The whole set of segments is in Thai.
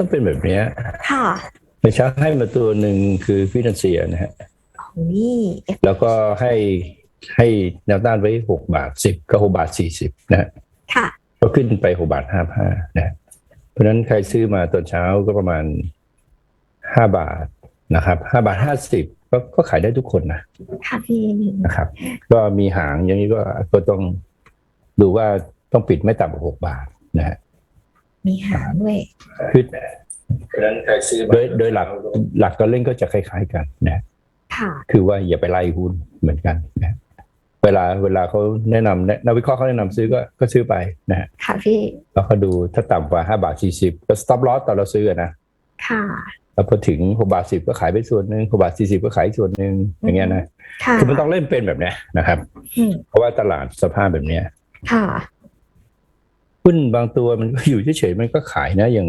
ต้องเป็นแบบเนี้ยค่ะในเช้าให้มาตัวหนึ่งคือฟินแลนเซียนะฮะนี่แล้วก็ให้ให้แนวต้านไว้หกบาทสิบก็หกบาทสี่สิบนะฮะค่ะ ก็ขึ้นไปหกบาทห้าห้านะฮะเพราะฉะนั้นใครซื้อมาตอนเช้าก็ประมาณห้าบาทนะครับห้าบาทห้าสิบก็ก็ขายได้ทุกคนนะค่ะพี่นะครับ ก็มีหางอย่างนี้ก็ก็ต้องดูว่าต้องปิดไม่ต่ำกว่าหกบาทนะฮะ มีหางด้วยคือเพราะฉะนั้นใครซื้อโดยโดยหลักหลักการเล่นก็จะคล้าย ๆ กันนะค่ะคือว่าอย่าไปไล่หุ้นเหมือนกันนะเวลาเวลาเขาแนะนำแนะนักวิเคราะห์เขาแนะนำซื้อก็ก็ซื้อไปนะฮะค่ะพี่แล้วก็ดูถ้าต่ำกว่าห้าบาทสี่สิบก็ stop loss ตอนเราซื้ออะนะค่ะแล้วพอถึงหกบาทสิบก็ขายไปส่วนหนึ่งหกบาทสี่สิบก็ขายอีกส่วนหนึ่งอย่างเงี้ยนะค่ะคือมันต้องเล่นเป็นแบบเนี้ยนะครับอืมเพราะว่าตลาดสภาพแบบเนี้ยค่ะ หุ้นบางตัวมันก็อยู่เฉยๆมันก็ขายนะ อย่าง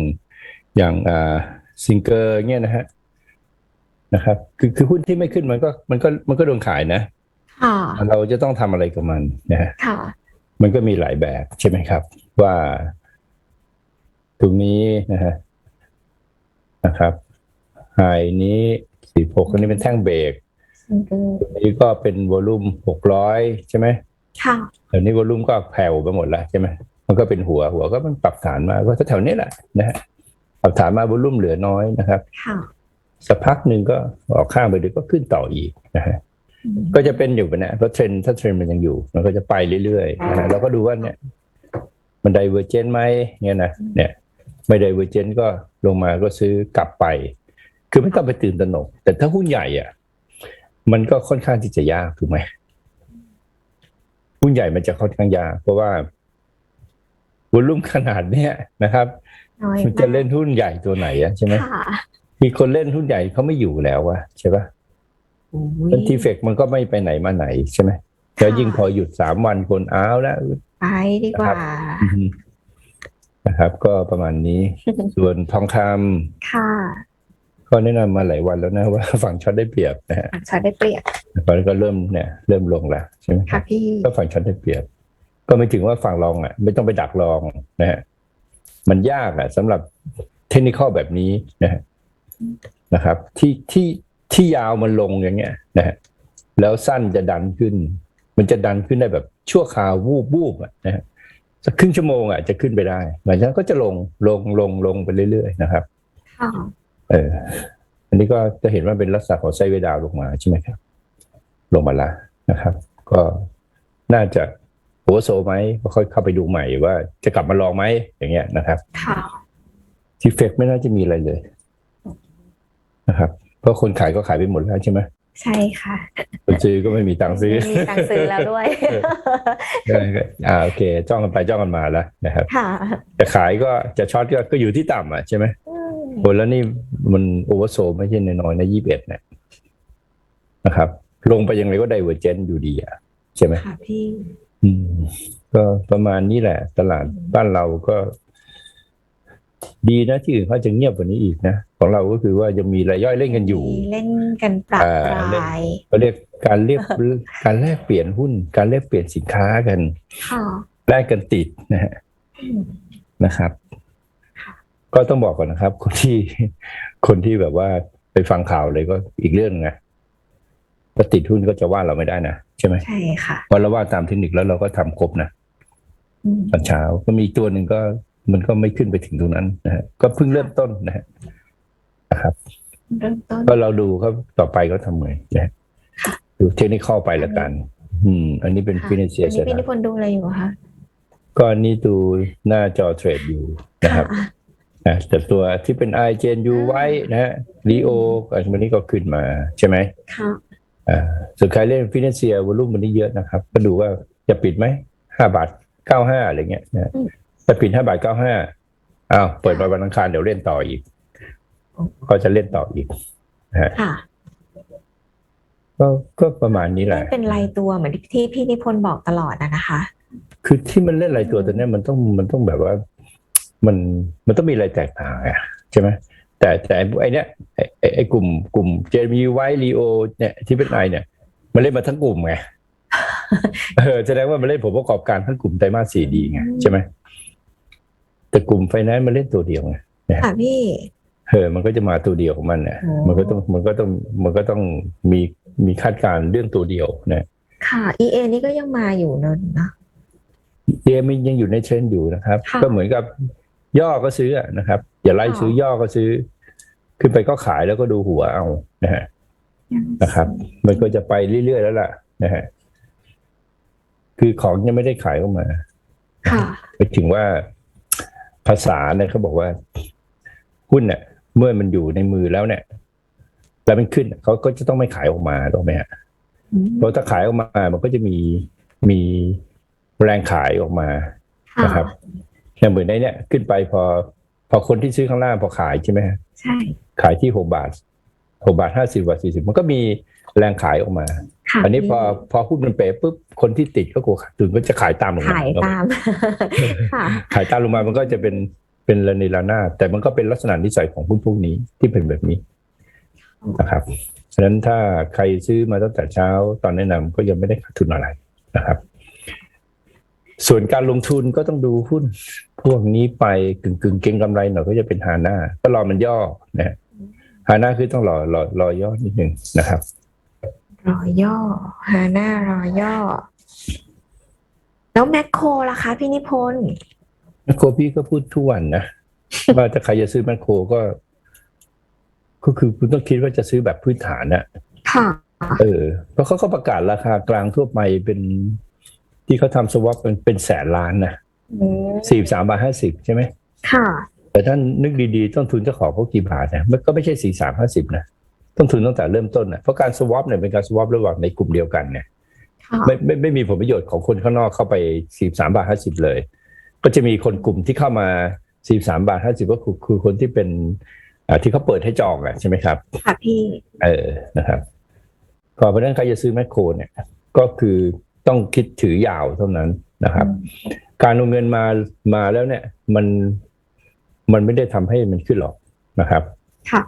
อย่างอ่าซิงเกอร์เงี้ยนะฮะนะครับ คือคือหุ้นที่ไม่ขึ้นมันก็มันก็มันก็โดนขายนะค่ะเราจะต้องทำอะไรกับมันนะฮะค่ะมันก็มีหลายแบบใช่ไหมครับ ว่าตรงนี้นะฮะนะครับไฮนี้สี่หกอันนี้เป็นแท่งเบรกซิงเกิลอันนี้ก็เป็นวอลลุ่มหกร้อยใช่ไหมค่ะเดี๋ยวนี้วอลลุ่มก็แผ่วไปหมดแล้วใช่ไหม มันก็เป็นหัวหัวก็มันปรับฐานมาก็แถวๆนี้แหละนะฮะปรับฐานมาวอลลุ่มเหลือน้อยนะครับค่ะสักพักหนึ่งก็ออกข้างไปดูก็ขึ้นต่ออีกนะฮะอืมก็จะเป็นอยู่แบบนะเพราะเทรนด์ถ้าเทรนด์มันยังอยู่ มันก็จะไปเรื่อยๆนะฮะเราก็ดูว่าเนี่ย มันไดเวอร์เจนไหมเนี่ยนะเนี่ยไม่ไดเวอร์เจนก็ลงมาก็ซื้อกลับไป คือไม่ต้องไปตื่นตระหนก แต่ถ้าหุ้นใหญ่อะ มันก็ค่อนข้างที่จะยากถูกไหมหุ้นใหญ่มันจะค่อนข้างยากเพราะว่า วอลุ่มขนาดเนี้ยนะครับน้อยมันจะเล่นหุ้นใหญ่ตัวไหนอะใช่ไหมค่ะมีคนเล่นหุ้นใหญ่เขาไม่อยู่แล้วอะใช่ปะโอ้แล้วยทีเฟกมันก็ไม่ไปไหนมาไหนใช่ไหมแล้วยิ่งพอหยุดสามวันคนอ้าวแล้วไปดีกว่าอืมนะครับ ก็ประมาณนี้ ส่วนทองคำค่ะก็แนะนำมาหลายวันแล้วนะว่าฝั่งช็อตได้เปรียบนะฮะอะชอยได้เปรียบตอนนี้ก็เริ่มเนี่ย เริ่มลงแล้วใช่ไหมคค่ะรับพี่ก็ฝั่งช็อตได้เปรียบ ก็ไม่ถึงว่าฝั่งรองอะ ไม่ต้องไปดักรองนะฮะมันยากอะสำหรับเทคนิคแบบนี้นะฮะนะครับ ที่ที่ที่ยาวมันลงอย่างเงี้ยนะฮะแล้วสั้นจะดันขึ้น มันจะดันขึ้นได้แบบชั่วคราววูบวูบอะนะฮะสักครึ่งชั่วโมงอะจะขึ้นไปได้หลังจากนั้นก็จะลงลงลงลงไปเรื่อยๆนะครับค่ะเอออันนี้ก็จะเห็นว่าเป็นลักษณะของไซด์เวย์ดาวน์ลงมาใช่ไหมครับ ลงมาละนะครับ ก็น่าจะ โอเวอร์โซไหมก็ค่อยเข้าไปดูใหม่ว่าจะกลับมาลองไหมอย่างเงี้ยนะครับค่ะทีเฟกไม่น่าจะมีอะไรเลยนะครับเพราะคนขายก็ขายไปหมดแล้วใช่ไหมใช่ค่ะคนซื้อก็ไม่มีตังค์ซื้อไม่มีตังค์ซื้อแล้วด้วยอ่าโอเคจ้องกันไปจ้องกันมาแล้วนะครับค่ะจะขายก็จะช็อตก็ก็อยู่ที่ต่ำอะใช่ไหมอืมโอ้แล้วนี่มันโอเวอร์โซไม่ใช่น้อยๆนะยี่สิบเอ็ดเนี่ยนะครับ ลงไปยังไงก็ไดเวอร์เจนอยู่ดีอะใช่ไหมค่ะพี่อืม ก็ประมาณนี้แหละ ตลาดบ้านเราก็ ดีนะที่อื่นเขาจะเงียบกว่านี้อีกนะ ของเราก็คือว่ายังมีรายย่อยเล่นกันอยู่มีเล่นกันปรับอ่าปเล่นรายเขาเรียกการเรียกการแลกเปลี่ยนหุ้น การแลกเปลี่ยนสินค้ากันค่ะแลกกันติดนะฮะอืมนะครับค่ะก็ต้องบอกก่อนนะครับ คนที่คนที่แบบว่าไปฟังข่าวเลยก็อีกเรื่องนะ ถ้าติดหุ้นก็จะว่าเราไม่ได้นะใช่ไหมใช่ค่ะเพราะเราว่าตามเทคนิคแล้วเราก็ทำครบนะอืมตอนเช้าก็มีอีกตัวหนึ่งก็มันก็ไม่ขึ้นไปถึงตรงนั้นนะฮะก็เพิ่งเริ่มต้นนะฮะนะครับเริ่มต้นก็เราดูเขาต่อไปก็ทำไงนะฮะค่ะดูเทคนิคเข้าไปละกัน อืม อันนี้เป็นค่ะฟินแลนเซียอันเสนี้ร็จพี่นิแล้วพนธ์ดูอะไรอยู่คะก็อันนี้ดูหน้าจอเทรดอยู่นะครับค่ะนะแต่ตัวที่เป็นไอเจนยูไว้นะฮะลีโออันนี้ก็ขึ้นมาใช่ไหมค่ะอ่า ส่วนใครเล่นฟินแลนเซียวอลุ่มมันนี้เยอะนะครับ ก็ดูว่าจะปิดไหมห้าบาทเก้าห้าอะไรเงี้ยนะอืมถ้าปิดห้าบาทเก้าห้าอ้าวเปิดมาวันอังคารเดี๋ยวเล่นต่ออีก ก็จะเล่นต่ออีกนะฮะค่ะก็ก็ประมาณนี้แหละไม่เป็นรายตัวเหมือนที่พี่นิพนธ์บอกตลอดอะนะคะ คือที่มันเล่นรายตัวตัวเนี้ยมันต้องมันต้องแบบว่า มันมันต้องมีอะไรแตกต่างอะใช่ไหม แต่แต่ไอเนี้ยไอไอ้ไอกลุ่มกลุ่มเจมีไวลีโอเนี่ยที่เป็นไอเนี่ยมันเล่นมาทั้งกลุ่มไงเออแสดงว่ามันเล่นผลประกอบการทั้งกลุ่มไตรมาสสี่ดีไงใช่ไหมแต่กลุ่มไฟแนนซ์มันเล่นตัวเดียวไงค่ะพี่เออมันก็จะมาตัวเดียวของมันเนี่ยโอ้มันก็ต้องมันก็ต้องมันก็ต้องมีมีคาดการณ์เรื่องตัวเดียวนะค่ะ EA นี่ก็ยังมาอยู่เนอะนะเดมันยังอยู่ในเทรนด์อยู่นะครับค่ะก็เหมือนกับ ย่อก็ซื้ออะนะครับ อย่าไล่ค่ะซื้อย่อก็ซื้อ ขึ้นไปก็ขายแล้วก็ดูหัวเอานะฮะนะครับ มันก็จะไปเรื่อยๆแล้วล่ะ นะฮะคือของยังไม่ได้ขายออกมาค่ะไปถึงว่าภาษาเนี่ยเขาบอกว่าหุ้นเนี่ยเมื่อมันอยู่ในมือแล้วเนี่ยแล้วมันขึ้นเขาก็จะต้องไม่ขายออกมาถูกไหมฮะอืมเพราะถ้าขายออกมา มันก็จะมีมีแรงขายออกมาค่ะนะครับ อย่างเหมือนในเนี่ยขึ้นไปพอ พอคนที่ซื้อข้างล่างพอขายใช่ไหมฮะใช่ ขายที่หกบาทหกบาทห้าสิบาทสี่สิบมันก็มีแรงขายออกมาค่ะอันนี้พอพี่พอหุ้นมันเป๋ปุ๊บคนที่ติดก็กลัวขาดทุนก็จะขายตามลงมาขายตามค่ะขายตามลงมามันก็จะเป็นเป็นระเนระนาดแต่มันก็เป็นลักษณะนิสัยของหุ้นพวกนี้ที่เป็นแบบนี้นะครับฉะนั้นถ้าใครซื้อมาตั้งแต่เช้าตอนแนะนำก็ยังไม่ได้ขาดทุนอะไรนะครับ ส่วนการลงทุนก็ต้องดูหุ้น พวกนี้ไปกึ่งกึ่งๆเก็งกำไรหน่อยก็จะเป็นฮาน่าก็รอมันย่อนะฮะฮาน่าคือต้องรอรอรอย่อนิดหนึ่งนะครับ รอย่อฮาน่ารอย่อ แล้วแมคโครล่ะคะพี่นิพนธ์แมคโครพี่ก็พูดทุกวันนะว่าถ้าใครจะซื้อแมคโครก็ ก็คือคุณต้องคิดว่าจะซื้อแบบพื้นฐานนะค่ะ เออเพราะเขาก็ประกาศราคากลางทั่วไปเป็น ที่เขาทำสวอปเป็นเป็นแสนล้านนะอืมสี่สามบาทห้าสิบใช่ไหม ค่ะ แต่ท่านนึกดีๆ ต้นทุนเจ้าของเขากี่บาทนะมันก็ไม่ใช่สี่สามห้าสิบนะ ต้นทุนตั้งแต่เริ่มต้นนะเพราะการสวอปเนี่ยเป็นการสวอประหว่างในกลุ่มเดียวกันเนี่ย ค่ะไม่ไม่ไม่มีผลประโยชน์ของคนข้างนอกเข้าไปสี่สามบาทห้าสิบเลย ก็จะมีคนกลุ่มที่เข้ามาสี่สามบาทห้าสิบก็คือคือคนที่เป็นอ่าที่เขาเปิดให้จองอะใช่ไหมครับ ค่ะพี่ เออนะครับ ก็เพราะฉะนั้นใครจะซื้อแมคโครเนี่ย ก็คือ ต้องคิดถือยาวเท่านั้นนะครับ การเอาเงินมามาแล้วเนี่ย มันมันไม่ได้ทำให้มันขึ้นหรอกนะครับ ค่ะ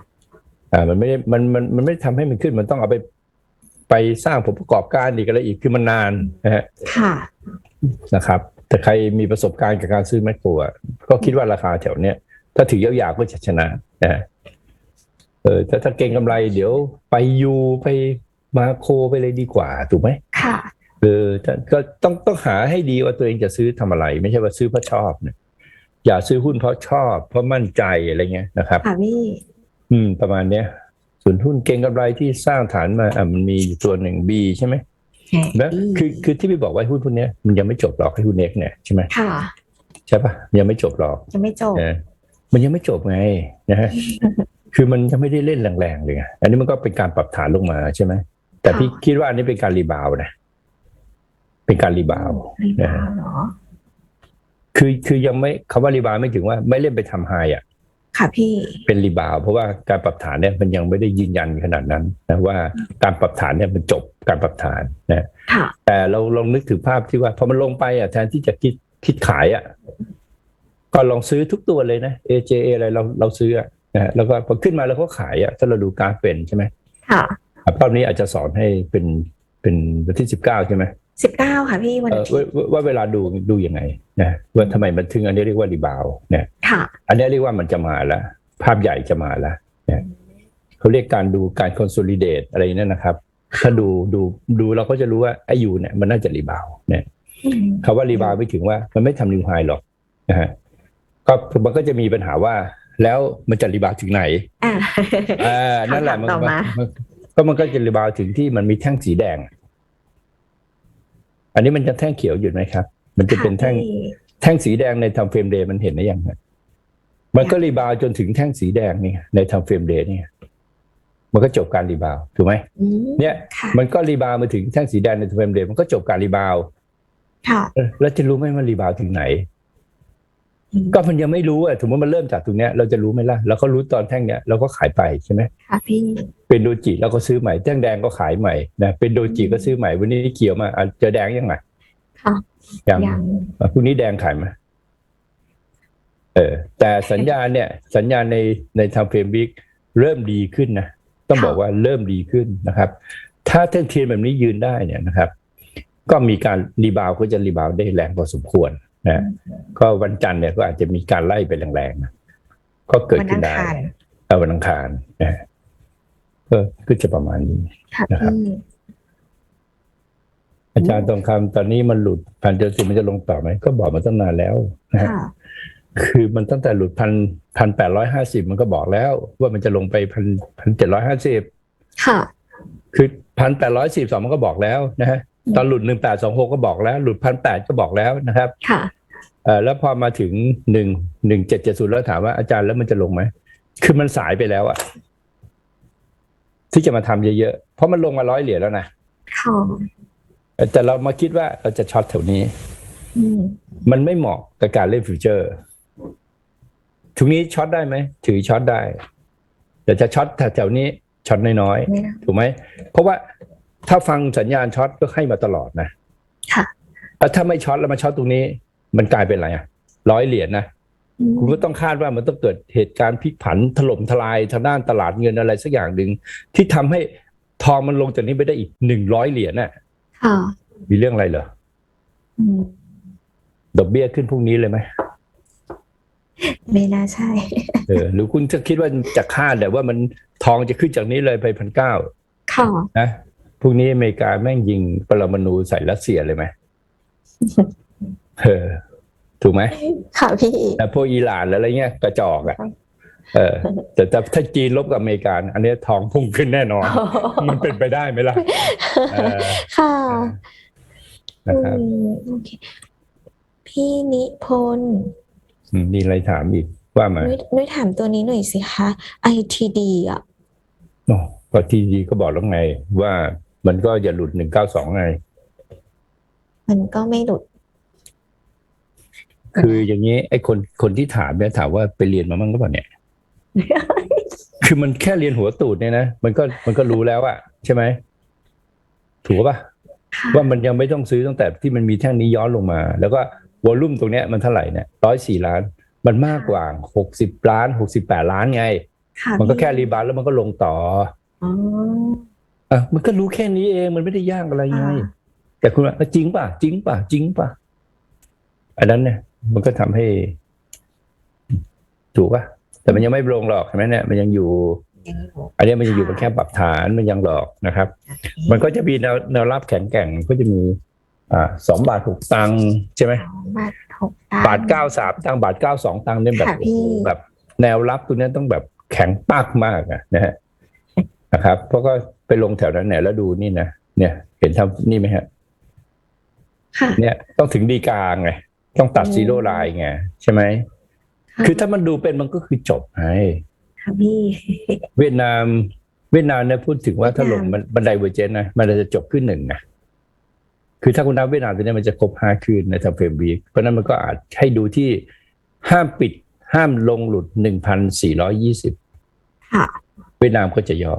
อ่ามันไม่ได้มันมันมันไม่ได้ทำให้มันขึ้น มันต้องเอาไปไปสร้างผลประกอบการอีกอะไรอีกคือมันนานนะฮะค่ะนะครับ แต่ใครมีประสบการณ์กับการซื้อแมคโครอะก็คิดว่าราคาแถวเนี้ยถ้าถือยาวๆก็จะชนะนะฮะเออถ้าถ้าเก่งกำไรเดี๋ยวไปยูไปมาโครไปเลยดีกว่า ถูกไหมค่ะ เออแต่ก็ต้องต้องหาให้ดีว่าตัวเองจะซื้อทำอะไร ไม่ใช่ว่าซื้อเพราะชอบเนี่ยอย่าซื้อหุ้นเพราะชอบ เพราะมั่นใจอะไรเงี้ยนะครับค่ะพี่อืม ประมาณเนี้ยส่วนหุ้นเก่งกำไรที่สร้างฐานมาอะมันมีอยู่ตัวหนึ่ง B ใช่ไหมแหมแล้วคือคือที่พี่บอกว่าหุ้นพวกเนี้ยมันยังไม่จบหรอกให้หุ้นเน็กเนี่ยใช่ไหมค่ะใช่ปะยังไม่จบหรอกจะไม่จบนะมันยังไม่จบไงนะฮะคือมันยังไม่ได้เล่นแรงๆเลยไงอันนี้มันก็เป็นการปรับฐานลงมาใช่ไหมแต่พี่คิดว่าอันนี้เป็นการรีบาวด์นะ เป็นการรีบาวด์รีบาวเหรอคือคือยังไม่คำว่ารีบาวด์ไม่ถึงว่าไม่เล่นไปทำไฮอะ ค่ะพี่เป็นรีบาวด์เพราะว่าการปรับฐานเนี่ยมันยังไม่ได้ยืนยันขนาดนั้นนะว่าการปรับฐานเนี่ยมันจบการปรับฐานนะค่ะแต่เราลองนึกถึงภาพที่ว่าพอมันลงไปอะแทนที่จะคิดคิดขายอะก็ลองซื้อทุกตัวเลยนะ AJA อะไรเราเราซื้ออะนะฮะแล้วก็พอขึ้นมาแล้วก็ขายอะถ้าเราดูกราฟเป็นใช่ไหมค่ะอะรอบนี้อาจจะสอนให้เป็นเป็นวันที่สิบเก้าใช่ไหม สิบเก้าค่ะพี่วันเอออาทิว่าตย์ว่าว่าเวลาดูดูยังไงนะว่าทำไมมันถึงอันนี้เรียกว่ารีบาวเนี่ยค่ะ อันนี้เรียกว่ามันจะมาแล้วภาพใหญ่จะมาแล้วเนี่ยเขาเรียกการดูการ consolidate อะไรนั่นนะครับ ถ้าดูดูดูเราก็จะรู้ว่าไอ้ยูเนี่ยมันน่าจะรีบาวเนี่ยอืมคำว่ารีบาวไม่ถึงว่ามันไม่ทำนิวไฮหรอกนะฮะก็มันก็จะมีปัญหาว่าแล้วมันจะรีบาวถึงไหนอ่าอ่านั่นแหละมันคำถามต่อมามันก็มันก็จะรีบาวถึงที่มันมีแท่งสีแดง อันนี้มันจะแท่งเขียวอยู่ไหมครับ มันจะเป็นแท่งค่ะพี่แท่งสีแดงในทำเฟรมเดย์มันเห็นได้ยังไงมันก็รีบาวจนถึงแท่งสีแดงนี่ในทำเฟรมเดย์นี่มันก็จบการรีบาวถูกไหมอืมเนี่ยค่ะมันก็รีบาวมาถึงแท่งสีแดงในทำเฟรมเดย์มันก็จบการรีบาวค่ะเออแล้วจะรู้ไหมมันรีบาวถึงไหนอืม ก็มันยังไม่รู้อะถึงว่ามันเริ่มจากตรงเนี้ยเราจะรู้ไหมล่ะเราก็รู้ตอนแท่งเนี้ยเราก็ขายไปใช่ไหมค่ะพี่เป็นโดจิเราก็ซื้อใหม่แท่งแดงก็ขายใหม่นะเป็นโดจิก็ซื้อใหม่วันนี้เขียวมาอะเจอแดงยังไงค่ะยังยังอะพรุ่งนี้แดงขายไหมเออแต่สัญญาณเนี่ย สัญญาณในในทำเฟรมวิกเริ่มดีขึ้นนะต้องบอกว่าเริ่มดีขึ้นนะครับ ถ้าแท่งเทียนแบบนี้ยืนได้เนี่ยนะครับ ก็มีการรีบาวด์ก็จะรีบาวด์ได้แรงพอสมควร นะก็วันจันทร์เนี่ยก็อาจจะมีการไล่ไปแรงๆนะก็เกิดวันขึ้อันงได้คารเอาวันอังคารนะฮะก็ก็จะประมาณนี้ค่ะนะครับพี่อาจารย์ตรงคำตอนนี้มันหลุดพันเจ็ดสิบมันจะลงต่อไหมก็บอกมาตั้งนานแล้วนะฮะค่ะคือมันตั้งแต่หลุดพันพันแปดร้อยห้าสิบมันก็บอกแล้ว ว่ามันจะลงไปพันพันเจ็ดร้อยห้าสิบค่ะ คือพันแปดร้อยสิบสองมันก็บอกแล้วนะฮะ ตอนหลุดหนึ่งแปดสองหกก็บอกแล้ว หลุดพันแปดก็บอกแล้วนะครับ ค่ะเอ่อแล้วพอมาถึงหนึ่งหนึ่งเจ็ดเจ็ดศูนย์แล้วถามว่าอาจารย์แล้วมันจะลงไหม คือมันสายไปแล้วอะที่จะมาทำเยอะๆ เพราะมันลงมาร้อยเหรียญแล้วนะค่ะแต่เรามาคิดว่าเราจะช็อตแถวนี้อืมมันไม่เหมาะกับการเล่นฟิวเจอร์ทุกนี้ช็อตได้ไหม ถือช็อตได้ แต่จะช็อตแถวๆนี้ช็อตน้อยไม่นะๆถูกไหม เพราะว่า ถ้าฟังสัญญาณช็อตก็ให้มาตลอดนะค่ะแล้วถ้าไม่ช็อตแล้วมาช็อตตรงนี้ มันกลายเป็นอะไรอะร้อยเหรียญนะอืมคุณก็ต้องคาดว่ามันต้องเกิดเหตุการณ์พลิกผันถล่มทลายทางด้านตลาดเงินอะไรสักอย่างหนึ่งที่ทำให้ทองมันลงจากนี้ไปได้อีกหนึ่งร้อยเหรียญน่ะค่ะมีเรื่องอะไรเหรออืมดอกเบี้ยขึ้นพรุ่งนี้เลยไหมไม่น่าใช่ เออ หรือคุณจะคิดว่าจะคาดแต่ว่ามันทองจะขึ้นจากนี้เลยไปพันเก้าค่ะนะ พรุ่งนี้อเมริกาแม่งยิงปรมาณูใส่รัสเซียเลยไหมเออถูกไหมค่ะพี่แต่พวกอิหร่านอะไรเงี้ยกระจอกอะเออแต่แต่ถ้าจีนลบกับอเมริกาอันนี้ทองพุ่งขึ้นแน่นอน มันเป็นไปได้ไหมล่ะเออค่ะนะครับอืมโอเคพี่นิพนธ์อืมมีอะไรถามอีกว่ามานุ้ยนุ้ยถามตัวนี้หน่อยสิคะ ITD อะโอ้ก็ทีดีก็บอกแล้วไงว่า มันก็อย่าหลุดหนึ่งเก้าสองไง มันก็ไม่หลุด คืออย่างนี้ ไอ้คนคนที่ถามเนี่ยถามว่าไปเรียนมาบ้างหรือเปล่าเนี่ย คือมันแค่เรียนหัวตูดเนี่ยนะ มันก็มันก็รู้แล้วอะใช่ไหม ถูกป่ะค่ะว่ามันยังไม่ต้องซื้อตั้งแต่ที่มันมีแท่งนี้ย้อนลงมา แล้วก็วอลลุ่มตรงเนี้ยมันเท่าไหร่เนี่ยร้อยสี่ล้าน มันมากกว่าหกสิบล้านหกสิบแปดล้านไงค่ะมันก็แค่พี่รีบาวด์แล้วมันก็ลงต่อ อ๋ออะมันก็รู้แค่นี้เองมันไม่ได้ยากอะไรไงค่ะแต่คุณว่าเอ้าจริงป่ะจริงป่ะจริงป่ะอันนั้นเนี่ย มันก็ทำให้ ถูกป่ะแต่มันยังไม่ลงหรอกเห็นไหมเนี่ยมันยังอยู่ยังอยู่ อันนี้มันยังอยู่มันแค่ปรับฐานมันยังหลอกนะครับ มันก็จะมีแนวแนวรับแข็งแกร่งก็จะมี อ่าสองบาทหกตังค์ใช่ไหมสองบาทหกตังค์บาทเก้าสามตังค์บาทเก้าสองตังค์เนี่ยแบบค่ะพี่โอ้โหแบบ แนวรับตัวเนี้ยต้องแบบแข็งปากมากอะนะฮะนะครับ เพราะก็ไป ลงแถวนั้นเนี่ยแล้วดูนี่นะเนี่ย เห็นทำนี่ไหมฮะค่ะเนี่ยต้องถึงดีกาไงต้องตัดอืมซีโร่ไลน์ไงใช่ไหมคือถ้ามันดูเป็นมันก็คือจบไงค่ะพี่เวียดนามเวียดนามเนี่ยพูดถึงว่าถ้าลงเวียดนามมันบันไดเวอร์เจนนะมันจะจบขึ้นหนึ่งนะคือถ้าคุณนับเวียดนามตัวเนี้ยมันจะครบห้าคืนในทำเฟรมวีคเพราะฉะนั้นมันก็อาจให้ดูที่ห้ามปิดห้ามลงหลุดหนึ่งพันสี่ร้อยี่สิบค่ะเวียดนามก็จะย่อ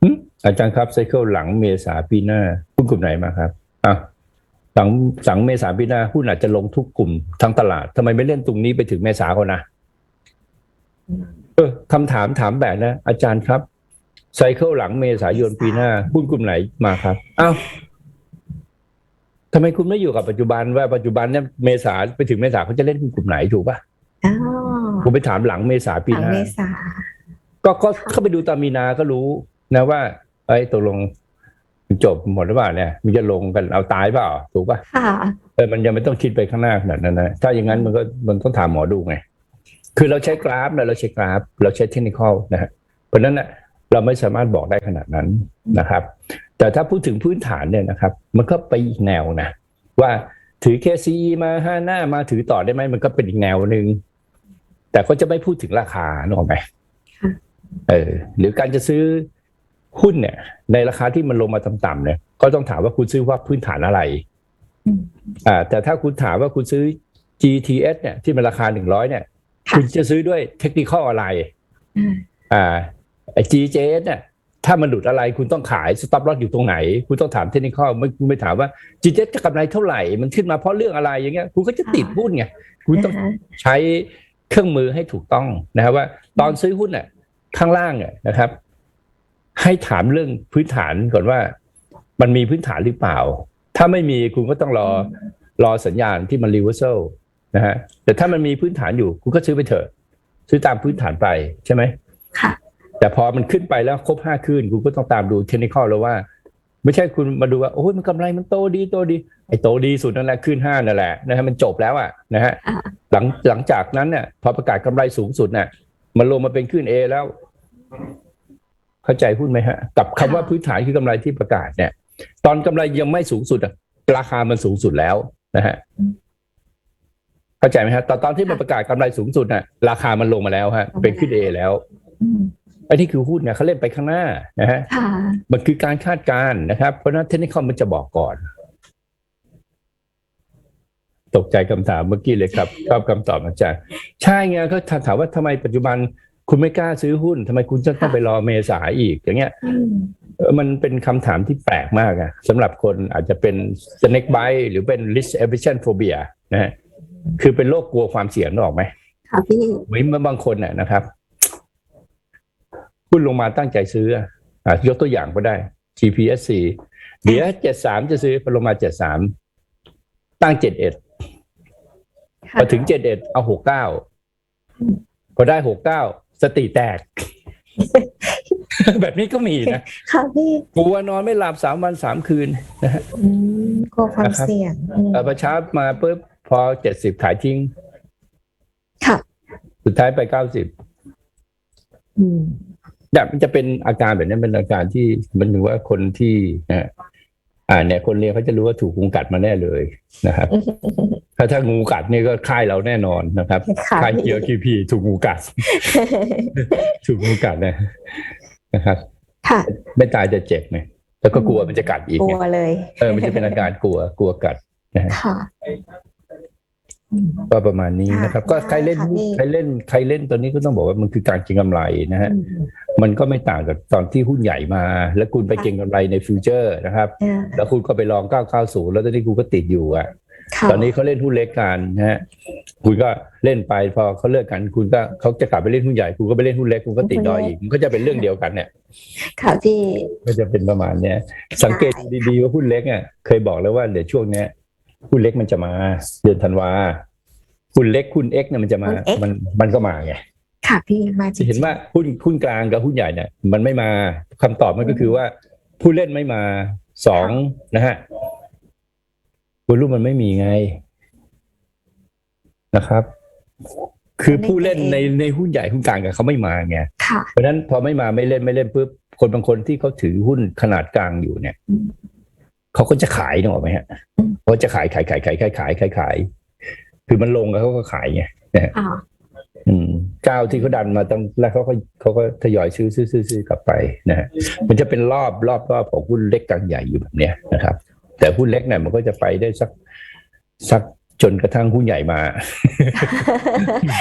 หึ อาจารย์ครับไซเคิลหลังเมษาปีหน้าหุ้นกลุ่มไหนมาครับอะหลังหลังเมษาปีหน้าหุ้นอาจจะลงทุกกลุ่มทั้งตลาดทำไมไม่เล่นตรงนี้ไปถึงเมษาก่อนนะเออคำถามถามแบบนะ อาจารย์ครับไซเคิลหลังเมษายนปีหน้าหุ้นกลุ่มไหนมาครับอ้าวทำไมคุณไม่อยู่กับปัจจุบันว่าปัจจุบันเนี่ยเมษาไปถึงเมษาเขาจะเล่นหุ้นกลุ่มไหนถูกปะอ๋อผมไปถามหลังเมษาปีหลังหน้าเมษาก็ก็เข้าไปดูตามมีนาก็รู้นะว่า ไอ้ยตกลงจบหมดหรือเปล่าเนี่ยมันจะลงกันเอาตายเปล่าถูกปะค่ะเออมันยังไม่ต้องคิดไปข้างหน้าขนาดนั้นนะถ้าอย่างนั้นมันก็มันต้องถามหมอดูไงคือเราใช้กราฟนะเราใช้กราฟ เราใช้เทคนิคนะฮะเพราะฉะนั้นนะเราไม่สามารถบอกได้ขนาดนั้นนะครับ แต่ถ้าพูดถึงพื้นฐานเนี่ยนะครับ มันก็ไปอีกแนวนะว่าถือ KCE มาห้าหน้ามาถือต่อได้ไหมมันก็เป็นอีกแนวหนึ่งแต่ก็จะไม่พูดถึงราคานึกออกไหมค่ะเออหรือการจะซื้อ หุ้นเนี่ย ในราคาที่มันลงมาต่ำๆเนี่ยก็ต้องถามว่าคุณซื้อว่าพื้นฐานอะไรอืมอ่าแต่ถ้าคุณถามว่าคุณซื้อ GTS เนี่ยที่มันราคาหนึ่งร้อยเนี่ยค่ะคุณจะซื้อด้วยเทคนิคอะไรอ่าอ่าไอ้ GJS เนี่ยถ้ามันหลุดอะไรคุณต้องขายสต็อปลอสอยู่ตรงไหน คุณต้องถามเทคนิคไม่คุณไม่ถามว่า GJS จะกำไรเท่าไหร่ มันขึ้นมาเพราะเรื่องอะไรอย่างเงี้ยคุณก็จะติดหุ้นไงคุณต้องนะคะใช้เครื่องมือให้ถูกต้องนะครับว่า ตอนซื้อหุ้นน่ะข้างล่างเนี่ยนะครับ ให้ถามเรื่องพื้นฐานก่อนว่า มันมีพื้นฐานหรือเปล่า ถ้าไม่มีคุณก็ต้องรอรอสัญญาณที่มันรีเวอร์ซลนะฮะแต่ถ้ามันมีพื้นฐานอยู่คุณก็ซื้อไปเถอะ ซื้อตามพื้นฐานไปใช่ไหมค่ะ แต่พอมันขึ้นไปแล้วครบห้าขึ้นคุณก็ต้องตามดูเทคนิคแล้วว่า ไม่ใช่คุณมาดูว่าโอ้ยมันกำไรมันโตดีโตดีไอ้โตดีสุดนั่นแหละขึ้นห้านั่นแหละนะฮะมันจบแล้วอะนะฮะอ่าหลังหลังจากนั้นเนี่ยพอประกาศกำไรสูงสุดเนี่ยมันลงมาเป็นขึ้นเอแล้ว เข้าใจพูดไหมฮะ กับคำว่าพื้นฐานคือกำไรที่ประกาศเนี่ย ตอนกำไรยังไม่สูงสุดอะราคามันสูงสุดแล้วนะฮะเข้าใจไหมฮะตอนตอนที่มันประกาศกำไรสูงสุดน่ะ ราคามันลงมาแล้วฮะ เป็นขึ้นเอแล้วอืมไอ้นี่คือหุ้นเนี่ยเขาเล่นไปข้างหน้านะฮะค่ะมันคือการคาดการณ์นะครับ เพราะฉะนั้นเทคนิคมันจะบอกก่อน ตกใจคำถามเมื่อกี้เลยครับชอบคำตอบอาจารย์ใช่ไงก็ถามว่าทำไมปัจจุบัน คุณไม่กล้าซื้อหุ้นทำไมคุณจะต้องไปรอเมษาอีก อย่างเงี้ยอืมเออมันเป็นคำถามที่แปลกมากอะสำหรับคนอาจจะเป็น snake bite หรือเป็น risk aversion phobia นะฮะคือเป็นโรคกลัวความเสี่ยงนึกออกไหมค่ะพี่เหมือนบางคนน่ะนะครับหุ้นลงมาตั้งใจซื้ออะอะยกตัวอย่างก็ได้ GPSC เดี๋ยวเจ็ดสามจะซื้อพอลงมาเจ็ดสามตั้งเจ็ดเอ็ดค่ะพอถึงเจ็ดเอ็ดเอาหกเก้าพอได้หกเก้า สติแตก แบบนี้ก็มีนะค่ะพี่กลัวนอนไม่หลับสามวันสามคืนนะฮะอืมกลัวความนะครับเสี่ยงอืมเออพอเช้ามาปุ๊บพอเจ็ดสิบขายทิ้ง ค่ะ สุดท้ายไปเก้าสิบอืมเนี่ยมันจะเป็นอาการแบบนี้เป็นอาการที่มันถือว่าคนที่นะฮะ อ่าเนี่ยคนเรียนเขาจะรู้ว่าถูกงูกัดมาแน่เลยนะครับ ถ้าถ้างูกัดนี่ก็ค่ายเราแน่นอนนะครับค่ะค่ายเกียวคีพีถูกงูกัด ถูกงูกัดนะนะครับค่ะไม่ตายจะเจ็บไหมแล้วก็กลัวมันจะกัดอีกกลัไงวเลย เออมันจะเป็นอาการกลัวกลัวกัดค่ะอืมก็ประมาณนี้นะครับค่ะก็ใครเล่นค่ะพี่ใครเล่นใครเล่นตอนนี้ก็ต้องบอกว่ามันคือการเก็งกำไรนะฮะอื มมันก็ไม่ต่างกับตอนที่หุ้นใหญ่มา แล้วคุณไปเก็งกำไรในฟิวเจอร์นะครับอ่าแล้วคุณก็ไปลอง 990 แล้วตอนนี้คุณก็ติดอยู่อะค่ะตอนนี้เขาเล่นหุ้นเล็กกันนะฮะคุณก็เล่นไปพอเขาเลิกกันคุณก็เขาจะกลับไปเล่นหุ้นใหญ่คุณก็ไปเล่นหุ้นเล็กคุณก็ติดดอยอีกมันก็จะเป็นเรื่องเดียวกันเนี่ยค่ะพี่ก็จะเป็นประมาณเนี้ยสังเกตดูดีๆว่าหุ้นเล็กอะเคยบอกแล้วว่าเดี๋ยวช่วงเนี้ยหุ้นเล็กมันจะมาเดือนธันวาหุ้นเล็กหุ้นเอ็กเนี่ยมันจะมามันมันก็มาไง ค่ะพี่มาจริจะงๆเห็นว่าหุ้นหุ้นกลางกับหุ้นใหญ่เนี่ยมันไม่มาคำตอบมันก็คือว่า ผู้เล่นไม่มาสองนะฮะวอลุ่มมันไม่มีไงนะครับ คือผู้เล่นในในหุ้นใหญ่หุ้นกลางกับเขาไม่มาไงค่ะเพราะฉะนั้นพอไม่มาไม่เล่นไม่เล่นปุ๊บคนบางคนที่เขาถือหุ้นขนาดกลางอยู่เนี่ยอืมเขาก็จะขายนึกออกไหมฮะอืมเขาจะขายขายขายขายขายขายขายขายคือมันลงแล้วเขาก็ขายไงอ่าอืม เจ้าที่เขาดันมาตั้งแล้วเขาก็เขาก็ทยอยซื้อซื้อซื้อซื้อกลับไปนะฮะมันจะเป็นรอบรอบรอบของหุ้นเล็กกลางใหญ่อยู่แบบเนี้ยนะครับ แต่หุ้นเล็กเนี่ยมันก็จะไปได้สักสักจนกระทั่งหุ้นใหญ่มา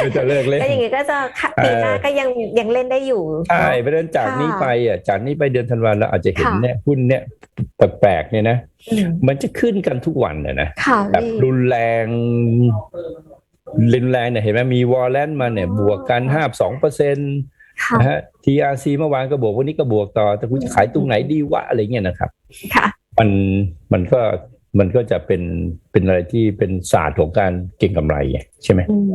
ก็จะเลิกเล่นก็อย่างงี้ก็จะค่ะปีหน้าก็ยังยังเล่นได้อยู่ใช่เพราะฉะนั้นจากนี้ไปอะจากนี้ไปเดือนธันวาเราอาจจะเห็นเนี่ยหุ้นเนี่ยแปลกๆเนี่ยนะอืมมันจะขึ้นกันทุกวันนะนะค่ะแบบพี่รุนแรง รุนแรงเนี่ยเห็นไหมมีวอลเลนมาเนี่ยบวกกันห้าสองเปอร์เซ็นต์ค่ะนะฮะ TRC เมื่อวานก็บวกวันนี้ก็บวกต่อ แต่คุณจะขายตรงไหนดีวะอะไรเงี้ยนะครับ ค่ะ มันมันก็มันก็จะเป็นเป็นอะไรที่เป็นศาสตร์ของการเก็งกำไรไงใช่ไหมอืม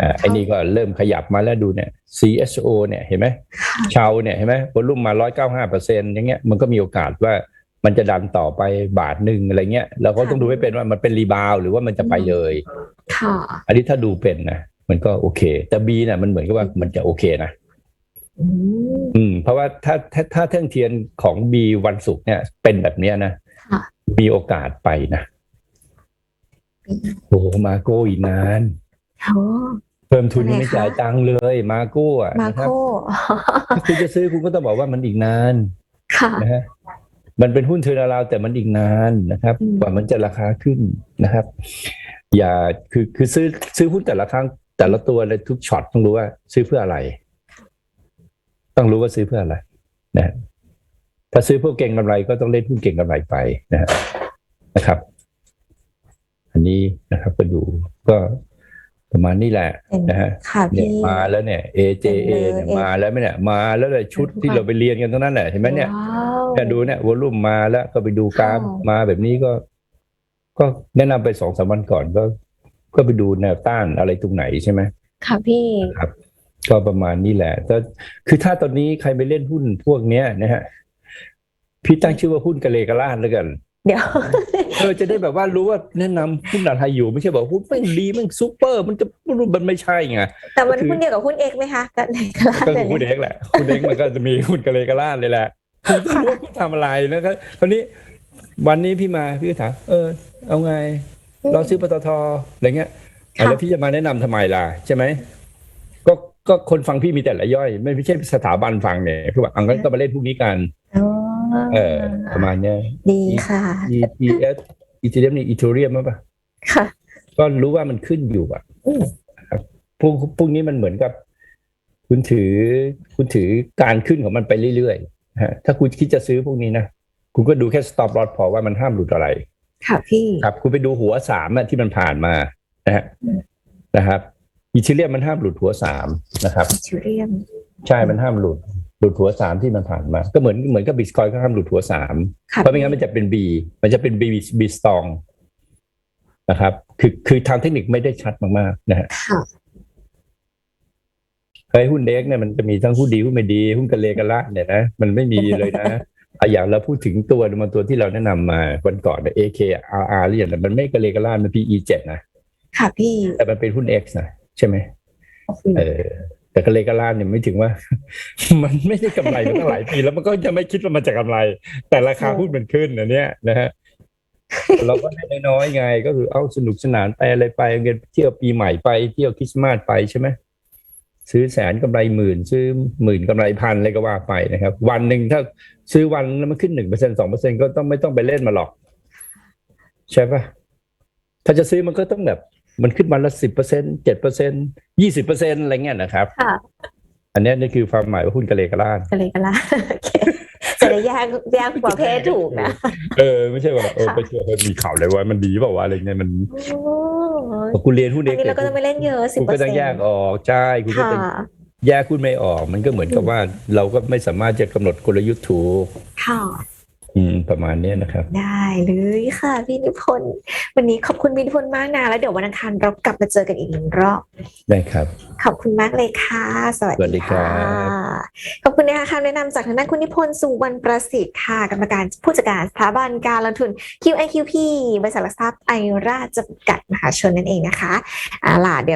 อ่าไอ้นี่ก็เริ่มขยับมาแล้วดูเนี่ย CSO เนี่ยเห็นไหมค่ะชาวเนี่ยเห็นไหมวอลุ่มมาร้อยเก้าห้าเปอร์เซ็นต์อย่างเงี้ยมันก็มีโอกาสว่า มันจะดันต่อไปบาทหนึ่งอะไรเงี้ยเราก็ต้องดูให้เป็นว่ามันเป็นรีบาวด์หรือว่ามันจะไปเลยค่ะ อันนี้ถ้าดูเป็นนะมันก็โอเค แต่ B เนี่ยมันเหมือนกับว่ามันจะโอเคนะอืมอืมเพราะว่าถ้าถ้าถ้าเท่งเทียนของ B วันศุกร์เนี่ยเป็นแบบเนี้ยนะค่ะมีโอกาสไปนะโอ้โหมาโก้อีกนานโอ้เพิ่มทุนยังทำไมไม่คะจ่ายตังค์เลยมาโก้อะมานะครับโคถ้าคุณจะซื้อคุณก็ต้องบอกว่ามันอีกนานค่ะนะฮะ มันเป็นหุ้นเทอร์นาราแต่มันอีกนานนะครับอืมกว่ามันจะราคาขึ้นนะครับ อย่าคือคือซื้อซื้อหุ้นแต่ละครั้งแต่ละตัวเลยทุกช็อตต้องรู้ว่า ซื้อเพื่ออะไร ต้องรู้ว่าซื้อเพื่ออะไรนะฮะถ้าซื้อเพื่อเก่งกำไรก็ต้องเล่นหุ้นเก่งกำไรไปนะฮะนะครับ อันนี้นะครับ ก็ดูก็ ประมาณนี้แหละเป็นนะฮะค่ะเนี่ยพี่มาแล้วเนี่ย AJA เนี่ยเป็นเลยมาแล้วไหมเนี่ยมาแล้วเลยชุดที่เราไปเรียนกันทั้งนั้นแหละเห็นไหมเนี่ยว้าวแค่ดูเนี่ยวอลุ่มมาแล้วก็ไปดูกราฟค่ะมาแบบนี้ก็ ก็แนะนำไปสองสามวันก่อนก็ ก็ไปดูแนวต้านอะไรตรงไหนใช่ไหมค่ะพี่ครับก็ประมาณนี้แหละแต่คือถ้าตอนนี้ใครไปเล่นหุ้นพวกเนี้ยนะฮะพี่ตั้งชื่อว่าหุ้นกะเลกะลาดแล้วกัน เดี๋ยวเออจะได้แบบว่ารู้ว่าแนะนำหุ้นอะไรอยู่ไม่ใช่บอกหุ้นไม่ดีมันซุปเปอร์ มันจะมันไม่ใช่ไง แต่มันก็คือ หุ้นเดียวกับหุ้นเอกไหมคะกันไหนกลาดก็เลคืยอหุ้นเอกแหละหุ้นเอกมันก็จะมีหุ้นกะเลกะลาดเลยแหละผมก็รู้ว่าพี่ทำอะไรนะครับคราวนี้วันนี้พี่มาพี่ก็ถามเออ เอาไง เราซื้อปตทอะไรเงี้ยอะแล้วพี่จะมาแนะนำทำไมล่ะใช่ไหมก็ก็คนฟังพี่มีแต่ละย่อย ไม่ใช่สถาบันฟังเนี่ยคือว่าอังนั้นก็มาเล่นพวกนี้กัน อ๋อ เออ ประมาณเนี้ยดีค่ะ ETS Ethereum นี่ Ethereum มั้ยปะค่ะ ก็รู้ว่ามันขึ้นอยู่อะอืมครับพวกพวกนี้มันเหมือนกับ คุณถือ คุณถือการขึ้นของมันไปเรื่อยๆนะฮะถ้าคุณคิดจะซื้อพวกนี้นะคุณก็ดูแค่ stop loss พอว่ามันห้ามหลุดอะไร ค่ะพี่ ครับ คุณไปดูหัวสามอะที่มันผ่านมานะฮะนะครับอีทีเรียมมันห้ามหลุดหัวสามนะครับชิเรียม ใช่มันห้ามหลุด หลุดหัวสามที่มันผ่านมา ก็เหมือนเหมือนกับบิตคอยก็ห้ามหลุดหัวสามค่ะเพราะไม่งั้นมันจะเป็น B มันจะเป็น B B strong นะครับ คือคือทางเทคนิคไม่ได้ชัดมากๆนะฮะค่ะไอ้หุ้นเด็กเนี่ยมันจะมีทั้งหุ้นดีหุ้นไม่ดีหุ้นกระเลกระละเนี่ยนะมันไม่มีเลยนะอะอย่างเราพูดถึงตัวมันตัวที่เราแนะนำมาวันก่อนเนี่ย AKRR หรืออย่างนั้นมันไม่กระเลกระละมัน PE เจ็ดนะ ค่ะพี่ แต่มันเป็นหุ้น X นะ ใช่ไหมโอ้โหเออ แต่กระเลกระละเนี่ยไม่ถึงว่า มันไม่ได้กำไรมาตั้งหลายปี แล้วมันก็จะไม่คิดว่ามันจะกำไร แต่ราคาหุ้นมันขึ้นนะเนี่ยนะฮะเราก็ได้น้อยไง ก็คือเอาสนุกสนานไปอะไรไปเงินเที่ยวปีใหม่ไปเที่ยวคริสต์มาสไปใช่ไหมซื้อแสนกำไรหมื่น ซื้อหมื่นกำไรพันอะไรก็ว่าไปนะครับ วันหนึ่งถ้าซื้อวันแล้วมันขึ้นหนึ่งเปอร์เซ็นสองเปอร์เซ็นก็ต้องไม่ต้องไปเล่นมาหรอก ใช่ปะถ้าจะซื้อมันก็ต้องแบบ มันขึ้นวันละสิบเปอร์เซ็นเจ็ดเปอร์เซ็นยี่สิบเปอร์เซ็นอะไรเงี้ยนะครับค่ะอันเนี้ยนี่คือความหมายว่าหุ้นกระเลกระลาดกันเลยกันละโอเคจะได้แยกแยกประเภทถูกนะ เออ ไม่ใช่ว่าแบบเออค่ะไปเชื่อเออมีข่าวอะไรว่ามันดีเปล่าวะอะไรเงี้ยมันโอ้พอคุณเรียนหุ้นอัเด็นกนี้เราก็จะไม่เล่นเยอะสิบคุณเปอก็ร์ต้เซ็อนงแยกต์ออกใช่คุณก็ค่ะจะแยกหุ้นไม่ออก มันก็เหมือนกับว่าเราก็ไม่สามารถจะกำหนดกลยุทธ์ถูกค่ะ อืมประมาณเนี้ยนะครับ ได้เลยค่ะพี่นิพนธ์วันนี้ขอบคุณพี่นิพนธ์มากนะแล้วเดี๋ยววันอังคารเรากลับมาเจอกันอีกหนึ่งรอบ ได้ครับ ขอบคุณมากเลยค่ะ สวัสสวัสดีดีครัค่ะบขอบคุณนะคะคำแนะนำจากทางด้านคุณนิพนธ์สุวรรณประสิทธิ์ค่ะ กรรมการผู้จัดการสถาบันการลงทุน QIQP บริษัทหลักทรัพย์ไอราชจำกัดมหาชนนั่นเองนะคะเอาล่ะเดี๋ยว